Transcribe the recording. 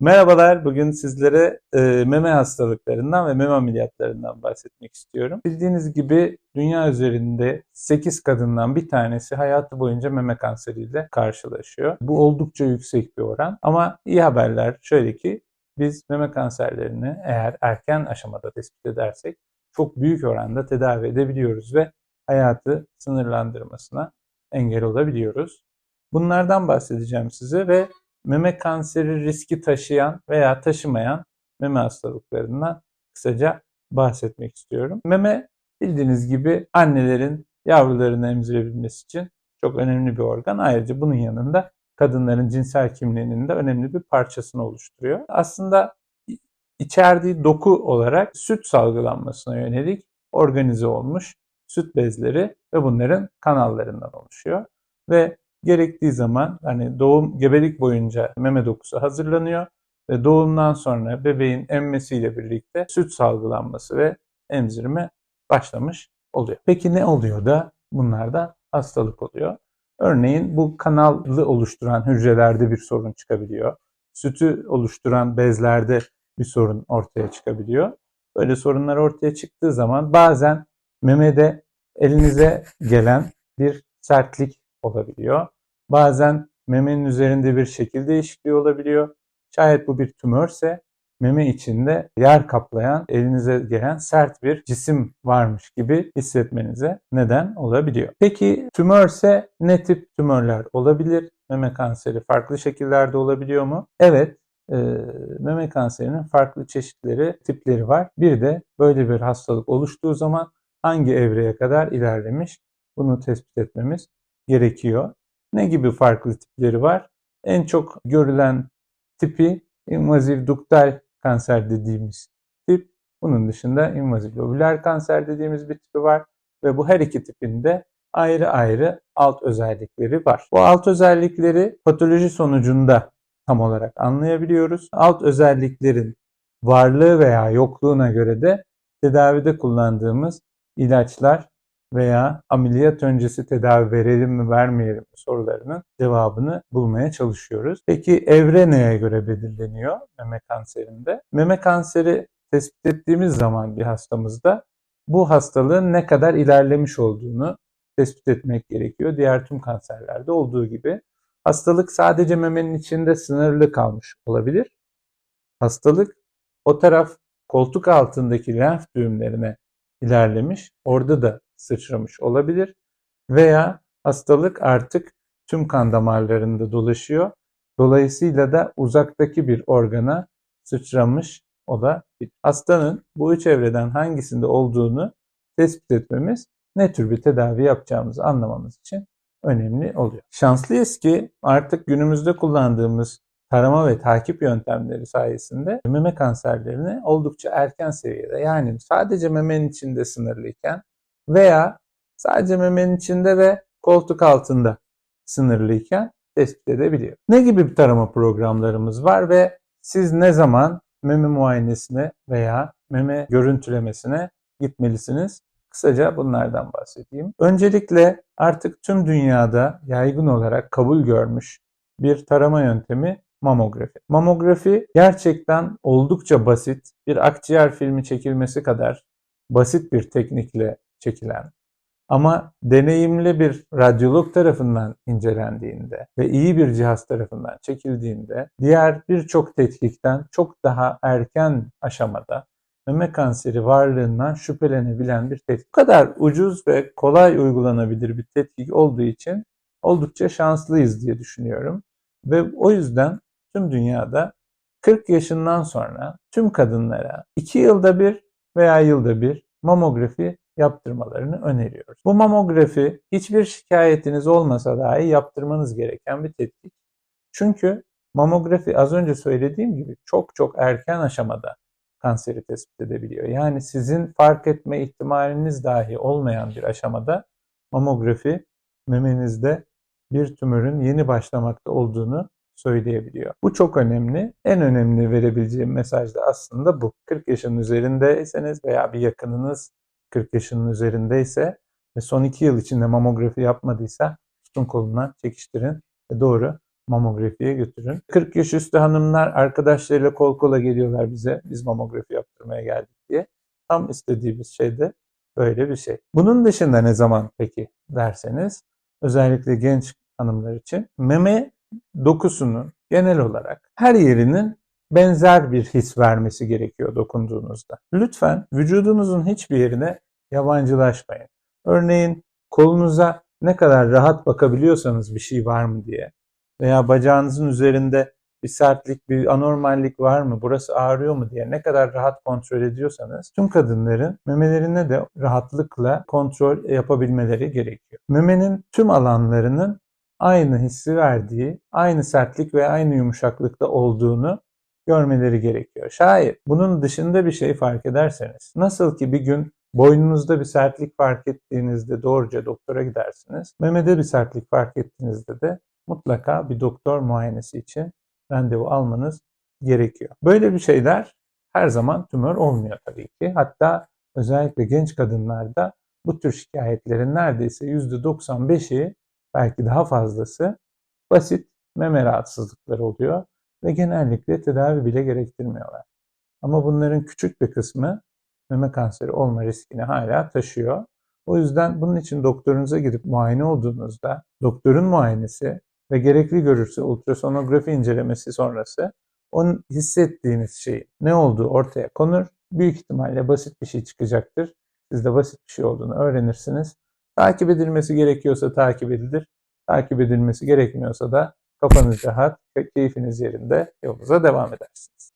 Merhabalar, bugün sizlere e, meme hastalıklarından ve meme ameliyatlarından bahsetmek istiyorum. Bildiğiniz gibi dünya üzerinde 8 kadından bir tanesi hayatı boyunca meme kanseriyle karşılaşıyor. Bu oldukça yüksek bir oran ama iyi haberler şöyle ki biz meme kanserlerini eğer erken aşamada tespit edersek çok büyük oranda tedavi edebiliyoruz ve hayatı sınırlandırmasına engel olabiliyoruz. Bunlardan bahsedeceğim size ve meme kanseri riski taşıyan veya taşımayan meme hastalıklarından kısaca bahsetmek istiyorum. Meme bildiğiniz gibi annelerin yavrularını emzirebilmesi için çok önemli bir organ. Ayrıca bunun yanında kadınların cinsel kimliğinin de önemli bir parçasını oluşturuyor. Aslında içerdiği doku olarak süt salgılanmasına yönelik organize olmuş süt bezleri ve bunların kanallarından oluşuyor. Ve gerektiği zaman hani doğum gebelik boyunca meme dokusu hazırlanıyor ve doğumdan sonra bebeğin emmesiyle birlikte süt salgılanması ve emzirme başlamış oluyor. Peki ne oluyor da bunlarda hastalık oluyor? Örneğin bu kanalı oluşturan hücrelerde bir sorun çıkabiliyor. Sütü oluşturan bezlerde bir sorun ortaya çıkabiliyor. Böyle sorunlar ortaya çıktığı zaman bazen memede elinize gelen bir sertlik olabiliyor. Bazen memenin üzerinde bir şekil değişikliği olabiliyor. Şayet bu bir tümörse meme içinde yer kaplayan, elinize gelen sert bir cisim varmış gibi hissetmenize neden olabiliyor. Peki tümörse ne tip tümörler olabilir? Meme kanseri farklı şekillerde olabiliyor mu? Evet, e, meme kanserinin farklı çeşitleri, tipleri var. Bir de böyle bir hastalık oluştuğu zaman hangi evreye kadar ilerlemiş bunu tespit etmemiz gerekiyor. Ne gibi farklı tipleri var? En çok görülen tipi invaziv duktal kanser dediğimiz tip. Bunun dışında invaziv lobüler kanser dediğimiz bir tipi var ve bu her iki tipinde ayrı ayrı alt özellikleri var. Bu alt özellikleri patoloji sonucunda tam olarak anlayabiliyoruz. Alt özelliklerin varlığı veya yokluğuna göre de tedavide kullandığımız ilaçlar veya ameliyat öncesi tedavi verelim mi vermeyelim mi sorularının cevabını bulmaya çalışıyoruz. Peki evre neye göre belirleniyor meme kanserinde? Meme kanseri tespit ettiğimiz zaman bir hastamızda bu hastalığın ne kadar ilerlemiş olduğunu tespit etmek gerekiyor. Diğer tüm kanserlerde olduğu gibi. Hastalık sadece memenin içinde sınırlı kalmış olabilir. Hastalık o taraf koltuk altındaki lenf düğümlerine ilerlemiş. Orada da sıçramış olabilir veya hastalık artık tüm kan damarlarında dolaşıyor. Dolayısıyla da uzaktaki bir organa sıçramış olabilir. Hastanın bu üç evreden hangisinde olduğunu tespit etmemiz ne tür bir tedavi yapacağımızı anlamamız için önemli oluyor. Şanslıyız ki artık günümüzde kullandığımız tarama ve takip yöntemleri sayesinde meme kanserlerini oldukça erken seviyede yani sadece memenin içinde sınırlıyken veya sadece memenin içinde ve koltuk altında sınırlıyken tespit edebiliyor. Ne gibi bir tarama programlarımız var ve siz ne zaman meme muayenesine veya meme görüntülemesine gitmelisiniz? Kısaca bunlardan bahsedeyim. Öncelikle artık tüm dünyada yaygın olarak kabul görmüş bir tarama yöntemi mamografi. Mamografi gerçekten oldukça basit, bir akciğer filmi çekilmesi kadar basit bir teknikle çekilen ama deneyimli bir radyolog tarafından incelendiğinde ve iyi bir cihaz tarafından çekildiğinde diğer birçok tetkikten çok daha erken aşamada meme kanseri varlığından şüphelenebilen bir tetkik. Bu kadar ucuz ve kolay uygulanabilir bir tetkik olduğu için oldukça şanslıyız diye düşünüyorum. Ve o yüzden tüm dünyada 40 yaşından sonra tüm kadınlara 2 yılda bir veya yılda bir mamografi yaptırmalarını öneriyoruz. Bu mamografi hiçbir şikayetiniz olmasa dahi yaptırmanız gereken bir tetkik. Çünkü mamografi az önce söylediğim gibi çok çok erken aşamada kanseri tespit edebiliyor. Yani sizin fark etme ihtimaliniz dahi olmayan bir aşamada mamografi memenizde bir tümörün yeni başlamakta olduğunu söyleyebiliyor. Bu çok önemli. En önemli verebileceğim mesaj da aslında bu. 40 yaşın üzerindeyseniz veya bir yakınınız 40 yaşının üzerindeyse ve son 2 yıl içinde mamografi yapmadıysa tutun koluna çekiştirin ve doğru mamografiye götürün. 40 yaş üstü hanımlar arkadaşlarıyla kol kola geliyorlar bize. Biz mamografi yaptırmaya geldik diye. Tam istediğimiz şey de böyle bir şey. Bunun dışında ne zaman peki derseniz özellikle genç hanımlar için meme dokusunun genel olarak her yerinin benzer bir his vermesi gerekiyor dokunduğunuzda. Lütfen vücudunuzun hiçbir yerine yabancılaşmayın. Örneğin kolunuza ne kadar rahat bakabiliyorsanız bir şey var mı diye veya bacağınızın üzerinde bir sertlik, bir anormallik var mı, burası ağrıyor mu diye ne kadar rahat kontrol ediyorsanız tüm kadınların memelerine de rahatlıkla kontrol yapabilmeleri gerekiyor. Memenin tüm alanlarının aynı hissi verdiği, aynı sertlik ve aynı yumuşaklıkta olduğunu görmeleri gerekiyor. Şayet bunun dışında bir şey fark ederseniz, nasıl ki bir gün boynunuzda bir sertlik fark ettiğinizde doğruca doktora gidersiniz, memede bir sertlik fark ettiğinizde de mutlaka bir doktor muayenesi için randevu almanız gerekiyor. Böyle bir şeyler her zaman tümör olmuyor tabii ki. Hatta özellikle genç kadınlarda bu tür şikayetlerin neredeyse %95'i belki daha fazlası basit meme rahatsızlıkları oluyor ve genellikle tedavi bile gerektirmiyorlar. Ama bunların küçük bir kısmı meme kanseri olma riskini hala taşıyor. O yüzden bunun için doktorunuza gidip muayene olduğunuzda doktorun muayenesi ve gerekli görürse ultrasonografi incelemesi sonrası onun hissettiğiniz şeyin ne olduğu ortaya konur. Büyük ihtimalle basit bir şey çıkacaktır. Siz de basit bir şey olduğunu öğrenirsiniz. Takip edilmesi gerekiyorsa takip edilir. Takip edilmesi gerekmiyorsa da kafanız rahat, keyfiniz yerinde yolunuza devam edersiniz.